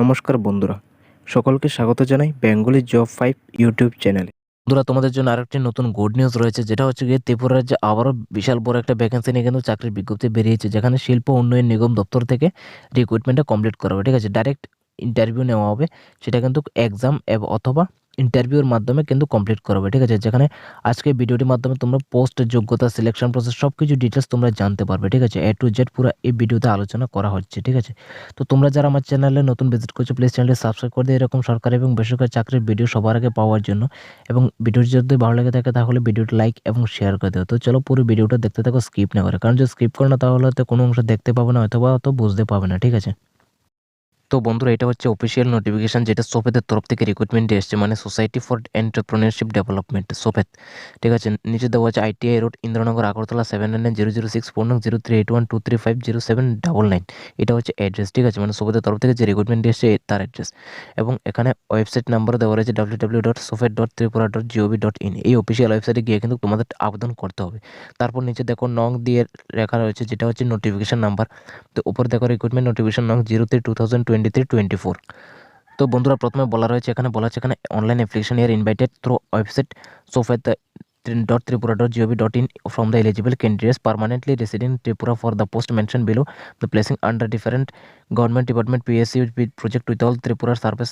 নমস্কার বন্ধুরা, সকলকে স্বাগত জানাই বেঙ্গলি জব ফাইভ ইউটিউব চ্যানেলে। বন্ধুরা, তোমাদের জন্য আরেকটি নতুন গুড নিউজ রয়েছে, যেটা হচ্ছে গিয়ে ত্রিপুরা রাজ্যে আবারও বিশাল বড় একটা ভ্যাকেন্সি নিয়ে কিন্তু চাকরির বিজ্ঞপ্তি বেরিয়েছে, যেখানে শিল্প উন্নয়ন নিগম দপ্তর থেকে রিক্রুটমেন্টটা কমপ্লিট করা হবে, ঠিক আছে? ডাইরেক্ট ইন্টারভিউ নেওয়া হবে, সেটা কিন্তু এক্সাম অথবা ইন্টারভিউর মাধ্যমে কিন্তু কমপ্লিট করা হবে ঠিক আছে? যেখানে আজকে ভিডিওটির মাধ্যমে তোমরা পোস্ট যোগ্যতা সিলেকশন প্রসেস সব কিছু ডিটেলস তোমরা জানতে পারবে, ঠিক আছে? এ টু জেড পুরো এই ভিডিওতে আলোচনা করা হচ্ছে, ঠিক আছে? তো তোমরা যারা আমার চ্যানেলে নতুন ভিজিট করছ প্লিজ চ্যানেলটি সাবস্ক্রাইব করে দিয়ে এরকম সরকারি এবং বেসরকারি চাকরির ভিডিও সবার আগে পাওয়ার জন্য এবং ভিডিওটি যদি ভালো লেগে থাকে, তাহলে ভিডিওটি লাইক এবং শেয়ার করে দেবো তো চলো পুরো ভিডিওটা দেখতে থাকো স্কিপ না করে। কারণ যদি স্কিপ করো না, তাহলে হয়তো কোনো অংশ দেখতে পাবে না, অথবা অত বুঝতে পাবে না, ঠিক আছে? তো বন্ধুরা, এটা হচ্ছে অফিসিয়াল নোটিফিকেশন যেটা সোফেদের তরফ থেকে রিক্রুটমেন্ট এসছে মানে society for entrepreneurship development SOFED. ঠিক আছে, নিচে দেওয়া আছে ITI road Indranagar, Agartala seven nine zero zero six four nine zero three eight one two three five zero seven double nine এটা হচ্ছে অ্যাড্রেস ঠিক আছে মানে সোফেদের তরফ থেকে যে রিক্রুটমেন্ট এসছে, তার অ্যাড্রেস এবং এখানে ওয়েবসাইট নাম্বার দেওয়া রয়েছে W W dot SOFED dot Tripura dot GOV dot in এই অফিসিয়াল ওয়েবসাইটে গিয়ে কিন্তু তোমাদের আবেদন করতে হবে। তারপর নিচে দেখো নং দিয়ে লেখা রয়েছে, যেটা হচ্ছে নোটিফিকেশন নাম্বার তো উপর দেখো রিক্রুটমেন্ট নোটিফিকেশন নং zero three two thousand twenty three twenty four তো বন্ধুরা প্রথমে বলা রয়েছে, এখানে বলা হচ্ছে এখানে online application are invited through website SOFED dot Tripura dot GOV dot in from the eligible candidates permanently residing Tripura for the post mention below the placing under different government department PSC with project with all ত্রিপুরার service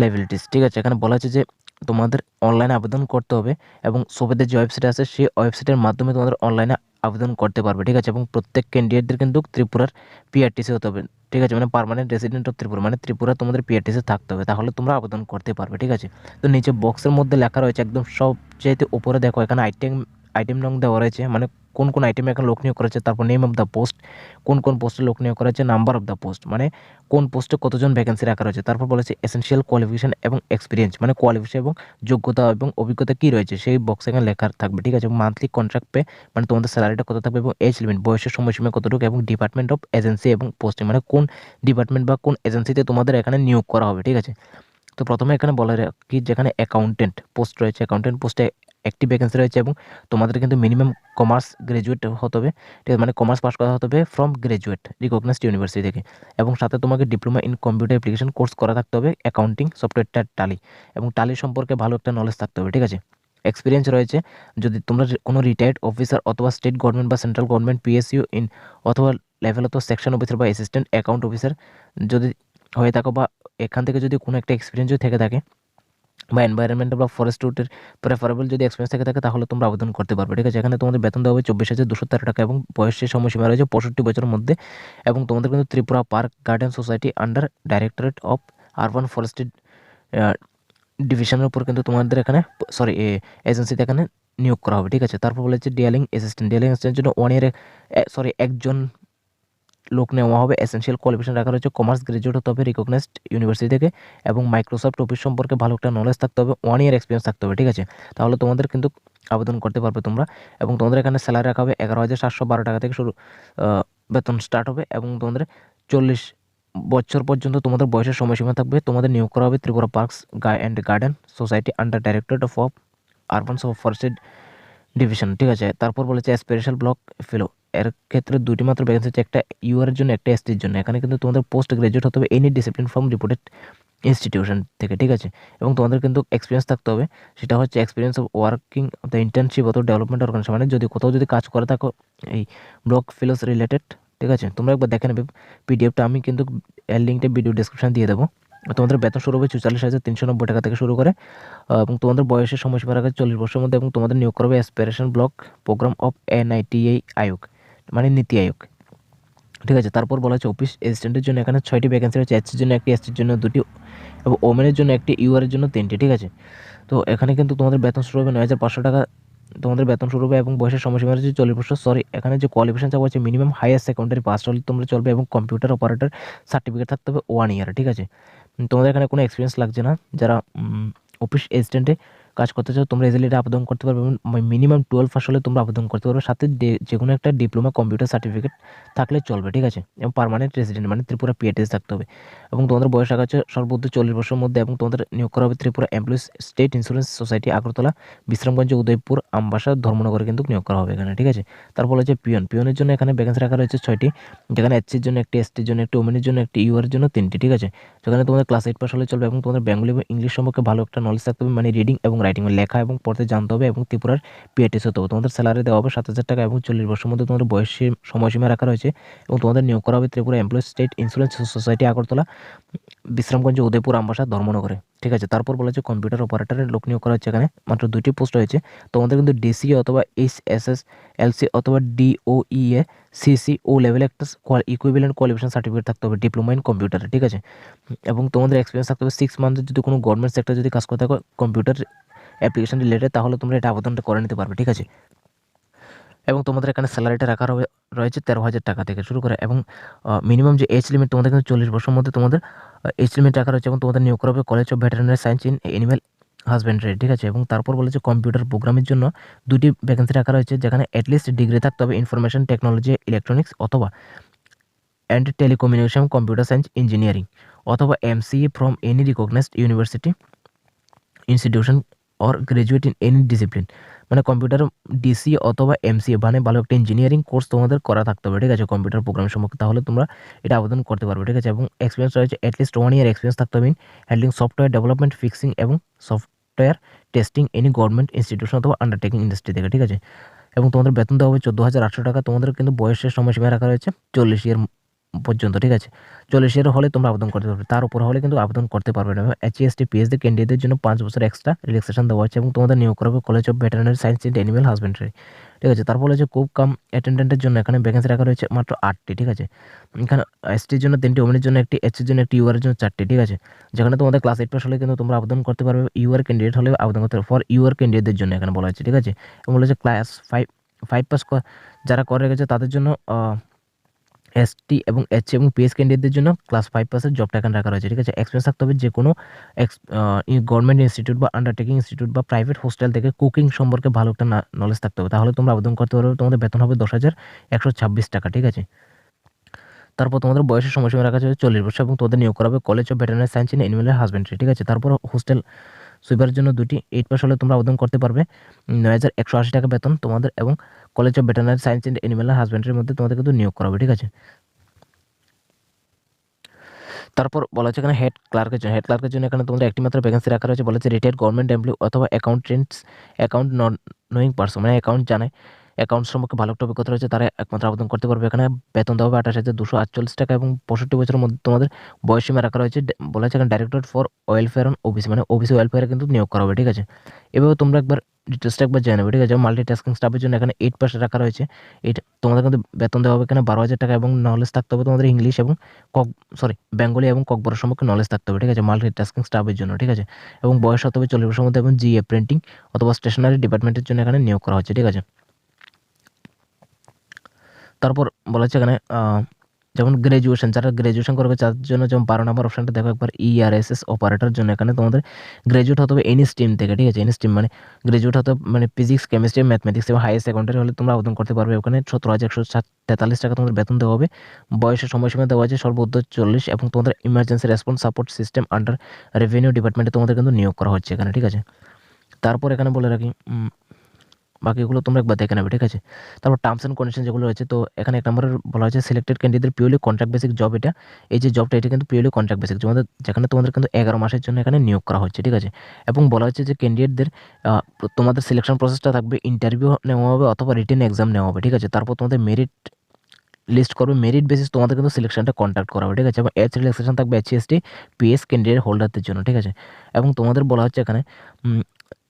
liabilities ঠিক আছে, এখানে বলা হচ্ছে যে তোমাদের অনলাইনে আবেদন করতে হবে এবং সোফেদের যে ওয়েবসাইট আছে, সেই ওয়েবসাইটের মাধ্যমে তোমাদের অনলাইনে আবেদন করতে পারবে। ঠিক আছে, এবং প্রত্যেক ক্যান্ডিডেটদের কিন্তু ত্রিপুরার পিআরটিসি হতে হবে। ঠিক আছে? মানে পারমানেন্ট রেসিডেন্ট অফ ত্রিপুরা মানে ত্রিপুরা তোমাদের পিআরটিসে থাকতে হবে। তাহলে তোমরা আবেদন করতে পারবে, ঠিক আছে? তো নিচে বক্সের মধ্যে লেখা রয়েছে, একদম সবচেয়ে উপরে দেখো, এখানে আইটেম আইটেম নং দেওয়া রয়েছে মানে কোন কোন আইটেমে এখানে লোক নিয়োগ করেছে, তারপর নেম অফ দ্য পোস্ট কোন কোন পোস্টে লোক নিয়োগ করেছে নাম্বার অফ দ্য পোস্ট মানে কোন পোস্টে কতজন ভ্যাকেন্সি রাখা রয়েছে, তারপর বলেছে এসেন্সিয়াল কোয়ালিফিকেশন এবং এক্সপিরিয়েন্স মানে কোয়ালিফিকেশন এবং যোগ্যতা এবং অভিজ্ঞতা কী রয়েছে, সেই বক্সে এখানে লেখা থাকবে, ঠিক আছে? মান্থলি কন্ট্রাক্ট পে মানে তোমাদের স্যালারিটা কত থাকবে এবং এজ লিমিট বয়সের সময়সীমা কতটুকু এবং ডিপার্টমেন্ট অফ এজেন্সি এবং পোস্টিং মানে কোন ডিপার্টমেন্ট বা কোন এজেন্সিতে তোমাদের এখানে নিয়োগ করা হবে, ঠিক আছে? তো প্রথমে এখানে বলা কি, যেখানে অ্যাকাউন্টেন্ট পোস্ট রয়েছে অ্যাকাউন্টেন্ট পোস্টে একটি ভ্যাকেন্সি রয়েছে এবং তোমাদের কিন্তু মিনিমাম কমার্স গ্রাজুয়েট হতে হবে। ঠিক আছে মানে কমার্স পাস করা হতে হবে ফ্রম গ্রাজুয়েট রিকগনাইজড ইউনিভার্সিটি থেকে। এবং সাথে তোমাকে diploma in computer application course করা থাকতে হবে অ্যাকাউন্টিং সফটওয়্যারটা টালি। এবং টালি সম্পর্কে ভালো একটা নলেজ থাকতে হবে, ঠিক আছে? এক্সপিরিয়েন্স রয়েছে, যদি তোমরা কোনো রিটায়ার্ড অফিসার অথবা স্টেট গভর্নমেন্ট বা সেন্ট্রাল গভর্নমেন্ট পিএসইউ ইন অথবা লেভেল অথবা সেকশন অফিসার বা অ্যাসিস্ট্যান্ট অ্যাকাউন্ট অফিসার যদি হয়ে থাকো বা এখান থেকে যদি কোনো একটা এক্সপিরিয়েন্স যদি থেকে থাকে বা এনভায়রনমেন্টাল বা ফরেস্ট রুটের প্রেফারেবল যদি এক্সপিরিয়েন্স থেকে থাকে, তাহলে তোমরা আবেদন করতে পারবে, ঠিক আছে? এখানে তোমাদের বেতন দেওয়া হবে চব্বিশ হাজার দুশো তেরো টাকা এবং বয়সের সময়সীমা রয়েছে পঁয়ষট্টি বছরের মধ্যে এবং তোমাদের কিন্তু Tripura park garden society under directorate of urban forestry ডিভিশনের উপর কিন্তু তোমাদের এখানে সরি এজেন্সিতে এখানে নিয়োগ করা হবে, ঠিক আছে? তারপর বলেছে ডিয়ালিং অ্যাসিস্ট্যান্ট ডিয়ালিং অ্যাসিস্ট্যান্টের জন্য ওয়ান ইয়ারে সরি একজন লোক নেওয়া হবে। এসেন্সিয়াল কোয়ালিফিকেশন রাখা রয়েছে। কমার্স গ্রাজুয়েট হতে হবে রিকগনাইজড ইউনিভার্সিটি থেকে এবং মাইক্রোসফট অফিস সম্পর্কে ভালো একটা নলেজ থাকতে হবে। ওয়ান ইয়ার এক্সপিরিয়েন্স থাকতে হবে, ঠিক আছে? তাহলে তোমাদের কিন্তু আবেদন করতে পারবে তোমরা এবং তোমাদের এখানে স্যালারি রাখা হবে এগারো হাজার সাতশো বারো টাকা থেকে শুরু বেতন স্টার্ট হবে এবং তোমাদের চল্লিশ বছর পর্যন্ত তোমাদের বয়সের সময়সীমা থাকবে। তোমাদের নিয়োগ করা হবে Tripura parks and garden society under directorate of urban forest division ঠিক আছে? তারপর বলেছে স্পেশাল ব্লক ফেলো এর ক্ষেত্রে দুটি মাত্র ভ্যাকেন্সি হচ্ছে, একটা ইউআর এর জন্য, একটা এসটির জন্য। এখানে কিন্তু তোমাদের পোস্ট গ্রাজুয়েট হতে হবে any discipline from reported institution থেকে, ঠিক আছে? এবং তোমাদের কিন্তু এক্সপিরিয়েন্স থাকতে হবে, সেটা হচ্ছে experience of working the internship অথবা ডেভেলপমেন্ট অর্গানাইজেশন মানে যদি কোথাও যদি কাজ করে থাকো, এই ব্লক ফিলোস রিলেটেড ঠিক আছে? তোমরা একবার দেখে নেবে পিডিএফটা আমি কিন্তু এর লিঙ্কটা ভিডিও ডিসক্রিপশন দিয়ে দেবো। তোমাদের বেতন শুরু হবে চুয়াল্লিশ হাজার তিনশো নব্বই টাকা থেকে শুরু করে এবং তোমাদের বয়সের সময়সীমা রাখা চল্লিশ বছরের মধ্যে, এবং তোমাদের নিয়োগ করবে aspiration block programme of NITI Aayog মানে নীতি আয়োগ। ঠিক আছে? তারপর বলা হচ্ছে অফিস অ্যাসিস্ট্যান্টের জন্য এখানে ছয়টি ভ্যাকেন্সি রয়েছে। এসসির জন্য একটি এসটির জন্য দুটি এবং ওমেনের জন্য একটি ইউআরের জন্য তিনটি। ঠিক আছে? তো এখানে কিন্তু তোমাদের বেতন শুরু হবে নয় হাজার পাঁচশো টাকা তোমাদের বেতন শুরু হবে এবং বয়সের সময়সীমা রয়েছে চল্লিশ বছর। সরি এখানে যে কোয়ালিফিকেশন চাওয়া আছে মিনিমাম হায়ার সেকেন্ডারি পাস হলে তোমরা চলবে এবং কম্পিউটার অপারেটর সার্টিফিকেট থাকতে হবে ওয়ান ইয়ার ঠিক আছে? তোমাদের এখানে কোনো এক্সপিরিয়েন্স লাগছে না? যারা অফিস অ্যাসিস্ট্যান্টে কাজ করতে চাও, তোমরা ইজিলি এটা আবেদন করতে পারবে এবং মিনিমাম টুয়েলভ পাস হলে তোমরা আবেদন করতে পারবে। সাথে যে কোনো একটা ডিপ্লোমা কম্পিউটার সার্টিফিকেট থাকলে চলবে, ঠিক আছে? এবং পারমানেন্ট রেসিডেন্ট মানে ত্রিপুরা পিএটিএস থাকতে হবে। এবং তোমাদের বয়স রাখা হচ্ছে সর্বোচ্চ চল্লিশ বছরের মধ্যে এবং তোমাদের নিয়োগ করা হবে Tripura employees state insurance society Agartala, Bishramganj, Udaipur, Ambassa, ধর্মনগরে কিন্তু নিয়োগ করা হবে এখানে, ঠিক আছে? তারপর হচ্ছে পিয়ন। পিয়নের জন্য এখানে ভ্যাকেন্সি রাখা রয়েছে ছয়টি। যেখানে এসসির জন্য একটি এসটির জন্য একটি ওমেনের জন্য একটি ইউআর জন্য তিনটি, ঠিক আছে? যেখানে তোমাদের ক্লাস এইট পাস হলে চলবে এবং তোমাদের বেঙ্গলি এবং ইংলিশ সম্পর্কে ভালো একটা নলেজ থাকতে হবে মানে রিডিং এবং রাইটিং লেখা এবং পড়তে জানতে হবে এবং ত্রিপুরার পিএটিএস হতে হবে। তোমাদের স্যালারি দেওয়া হবে সাত হাজার টাকা এবং চল্লিশ বছরের মধ্যে তোমাদের বয়সী সময়সীমা রাখা রয়েছে এবং তোমাদের নিয়োগ করা হবে Tripura employees state insurance society Agartala, Bishramganj, Udaipur, Ambassa, ধর্মনগরে। ঠিক আছে, তারপর বলা হচ্ছে কম্পিউটার অপারেটরের লোক নিয়োগ করা হচ্ছে এখানে। মাত্র দুইটি পোস্ট রয়েছে। তোমাদের কিন্তু ডিসি অথবা এইচ এস এস এলসি অথবা ডিওই এ সিসি ও লেভেল একটা ইকুইভ্যালেন্ট কোয়ালিফিকেশন সার্টিফিকেট থাকতে হবে ডিপ্লোমা ইন কম্পিউটারে ঠিক আছে? এবং তোমাদের এক্সপিরিয়েন্স থাকতে হবে সিক্স মান্থের যদি কোনো গভর্নমেন্ট সেক্টর যদি কাজ করতে হয় কম্পিউটার অ্যাপ্লিকেশন রিলেটেড তাহলে তোমরা এটা আবেদনটা করে নিতে পারবে, ঠিক আছে? এবং তোমাদের এখানে স্যালারিটা রাখা রয়ে- রয়েছে তেরো হাজার টাকা থেকে শুরু করে, এবং মিনিমাম যে এজ লিমিট তোমাদের কিন্তু চল্লিশ বছর মধ্যে তোমাদের এজ লিমিট রাখা রয়েছে এবং তোমাদের নিয়োগ করা হবে college of veterinary science in animal husbandry ঠিক আছে? এবং তারপর বলেছে কম্পিউটার প্রোগ্রামের জন্য দুটি ভ্যাকেন্সি রাখা রয়েছে, যেখানে অ্যাটলিস্ট ডিগ্রি থাকতে হবে ইনফরমেশন টেকনোলজি ইলেকট্রনিক্স অথবা and telecommunication computer science engineering অথবা MCA from any recognised university institution or graduate in any discipline মানে কম্পিউটার ডিসি অথবা এমসিএ মানে ভালো একটা ইঞ্জিনিয়ারিং কোর্স তোমাদের করা থাকতে হবে, ঠিক আছে? কম্পিউটার প্রোগ্রাম সম্পর্কে, তাহলে তোমরা এটা আবেদন করতে পারবে, ঠিক আছে? এবং এক্সপিরিয়েন্স রয়েছে অ্যাটলিস্ট ওয়ান ইয়ার এক্সপিরিয়েন্স থাকতে হবে হ্যান্ডলিং সফটওয়্যার ডেভেলপমেন্ট ফিক্সিং এবং software testing any government institution অথবা আন্ডারটেকিং ইন্ডাস্ট্রি থেকে, ঠিক আছে? এবং তোমাদের বেতন দেওয়া হবে চোদ্দ হাজার আটশো টাকা, তোমাদের কিন্তু বয়সের সময়সীমা রাখা রয়েছে চল্লিশ ইয়ার পর্যন্ত, ঠিক আছে? চল্লিশ ইয়ার হলে তোমরা আবেদন করতে পারবে। তার উপর হলে কিন্তু আবেদন করতে পারবে না। এইচ এসটি পিএইচডি ক্যান্ডিডেটদের জন্য পাঁচ বছর এক্সট্রা রিল্যাক্সেশন দেওয়া হচ্ছে এবং তোমাদের নিয়োগ করা হবে college of veterinary science and animal husbandry ঠিক আছে? তারপর হচ্ছে খুব কম অ্যাটেন্ডেন্টের জন্য এখানে ভ্যাকেন্সি রাখা রয়েছে মাত্র আটটি, ঠিক আছে? এখানে এসটির জন্য তিনটি ওমেনের জন্য একটি এসটির জন্য একটি ইউআর জন্য চারটি, ঠিক আছে? যেখানে তোমাদের ক্লাস এইট পাস হলে কিন্তু তোমরা আবেদন করতে পারবে। ইউআর ক্যান্ডিডেট হলে আবেদন করতে পারবে। ফর ইউআর ক্যান্ডিডেটদের জন্য এখানে বলা হচ্ছে, ঠিক আছে? এবং বলেছে ক্লাস ফাইভ ফাইভ পাস যারা করে রেখেছে তাদের জন্য এসটি এবং এইচ এবং পিএস ক্যান্ডিডেটদের জন্য ক্লাস ফাইভ পাসের জবটা এখানে রাখা রয়েছে, ঠিক আছে? এক্সপিরিয়েন্স থাকতে হবে যে কোনো গভর্নমেন্ট ইনস্টিটিউট বা আন্ডারটেকিং ইনস্টিটিউট বা প্রাইভেট হোস্টেল থেকে কুকিং সম্পর্কে ভালো একটা নলেজ থাকতে হবে। তাহলে তোমরা আবেদন করতে পারবে তোমাদের বেতন হবে দশ হাজার একশো ছাব্বিশ টাকা, ঠিক আছে? তারপর তোমাদের বয়সের সময়সীমা রাখা হচ্ছে চল্লিশ বছর এবং তোমাদের নিয়োগ করা হবে college of veterinary science in অ্যানিমেলের husbandry ঠিক আছে? তারপর হোস্টেল সুইপারের জন্য দুটি এইট পাস হলে তোমরা আবেদন করতে পারবে, নয় হাজার একশো আশি টাকা বেতন তোমাদের এবং college of veterinary science in animal হাজবেন্ডারির মধ্যে তোমাদের কিন্তু নিয়োগ করা হবে ঠিক আছে? তারপর বলা হচ্ছে এখানে হেড ক্লার্কের জন্য হেড ক্লার্কের জন্য এখানে তোমাদের একটি মাত্র ভ্যাকেন্সি রাখা রয়েছে, বলা রিটায়ার্ড গভর্নমেন্ট এমপ্লয়ি অথবা accountants account non knowing person মানে অ্যাকাউন্ট জানে অ্যাকাউন্ট সম্পর্কে ভালো একটা অভিজ্ঞতা রয়েছে, তারা একমাত্র আবেদন করতে পারবে। এখানে বেতন দেওয়া হবে আঠাশ হাজার দুশো আটচল্লিশ টাকা এবং পঁয়ষট্টি বছরের মধ্যে তোমাদের বয়সীমা রাখা রয়েছে, বলা হচ্ছে এখানে director for welfare on OBC মানে ওবিসি ওয়েলফেয়ারে কিন্তু নিয়োগ করা হবে, ঠিক আছে? এভাবে তোমরা একবার ডিটেলসটা একবার জেনে নেবে, ঠিক আছে? মাল্টি টাস্কিং স্টাফের জন্য এখানে এইট পার্সেন্ট রাখা রয়েছে। এইট তোমাদের কিন্তু বেতন দেওয়া হবে এখানে বারো হাজার টাকা এবং নলেজ থাকতে হবে তোমাদের ইংলিশ এবং কক সরি বেঙ্গলি এবং ককবরের সম্পর্কে নলেজ থাকতে হবে, ঠিক আছে? মাল্টি টাস্কিং স্টাফের জন্য, ঠিক আছে? এবং বয়স হতে হবে চল্লিশ বছরের মধ্যে এবং জিএ প্রিন্টিং অথবা স্টেশনারি ডিপার্টমেন্টের জন্য এখানে নিয়োগ করা হচ্ছে ঠিক আছে? তারপর বলা হচ্ছে এখানে যেমন গ্র্যাজুয়েশন যারা গ্র্যাজুয়েশন করবে তার জন্য যেমন বারো নম্বর অপশনটা দেখো একবার E ইআরএসএস অপারেটর জন্য এখানে তোমাদের গ্র্যাজুয়েট হতে হবে এনি স্ট্রিম থেকে, ঠিক আছে? এনি স্ট্রিম মানে গ্র্যাজুয়েট হতে মানে ফিজিক্স কেমিস্ট্রি ম্যাথমেটিক্স এবং হায়ার সেকেন্ডারি হলে তোমরা আবেদন করতে পারবে। ওখানে সতেরো হাজার একশো তেতাল্লিশ টাকা তোমাদের বেতন দেওয়া হবে। বয়সের সময়সীমা দেওয়া আছে সর্বোচ্চ চল্লিশ এবং তোমাদের emergency response support system under revenue ডিপার্টমেন্টে তোমাদের কিন্তু নিয়োগ করা হচ্ছে এখানে, ঠিক আছে? তারপর এখানে বলে রাখি বাকিগুলো তোমরা একবার দেখে নেবে, ঠিক আছে? তারপর টার্মস অ্যান্ড কন্ডিশন যেগুলো রয়েছে, তো এখানে এক নম্বরের বলা হয়েছে selected candidate purely contract basic job এটা। এই যে জবটা এটা কিন্তু পিওরলি কন্ট্রাক্ট বেসিক তোমাদের, যেখানে তোমাদের কিন্তু এগারো মাসের জন্য এখানে নিয়োগ করা হচ্ছে, ঠিক আছে? এবং বলা হচ্ছে যে ক্যান্ডিডেটদের তোমাদের সিলেকশন প্রসেসটা থাকবে ইন্টারভিউ নেওয়া হবে অথবা রিটেন এক্সাম নেওয়া হবে, ঠিক আছে? তারপর তোমাদের মেরিট লিস্ট করবে মেরিট বেসিস তোমাদের কিন্তু সিলেকশনটা কন্ট্যাক্ট করা হবে, ঠিক আছে? এবং এজ রিল্যাক্সেশন থাকবে এইচ এসটি পিএস ক্যান্ডিডেট হোল্ডারদের জন্য, ঠিক আছে? এবং তোমাদের বলা হচ্ছে এখানে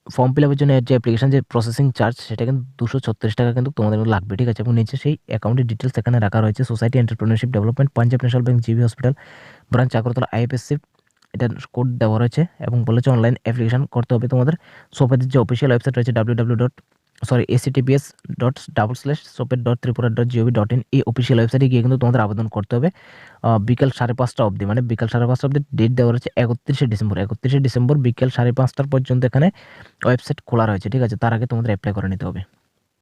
ফর্ম ফিল আপের জন্য যে অ্যাপ্লিকেশন যে প্রসেসিং চার্জ সেটা কিন্তু দুশো ছত্রিশ টাকা কিন্তু তোমাদের লাগবে, ঠিক আছে? এবং নিচে সেই অ্যাকাউন্টের ডিটেলস এখানে রাখা রয়েছে। Society entrepreneurship development Punjab national bank GB hospital branch Agartala IFSC এটা কোড দেওয়া রয়েছে এবং বলেছে অনলাইন অ্যাপ্লিকেশন করতে হবে তোমাদের। সোফাদের যে অফিসিয়াল ওয়েবসাইট রয়েছে W W dot sorry HTTPS dot double slash SOFED dot Tripura dot GOV dot in এই অফিসিয়াল ওয়েবসাইটে গিয়ে কিন্তু তোমাদের আবেদন করতে হবে। বিকেল বিকাল সাড়ে পাঁচটা অবধি মানে বিকেল সাড়ে পাঁচটা অবধি ডেট দেওয়া রয়েছে একত্রিশে ডিসেম্বর। একত্রিশে ডিসেম্বর বিকেল সাড়ে পাঁচটার পর্যন্ত এখানে ওয়েবসাইট খোলা রয়েছে, ঠিক আছে? তার আগে তোমাদের অ্যাপ্লাই করে নিতে হবে।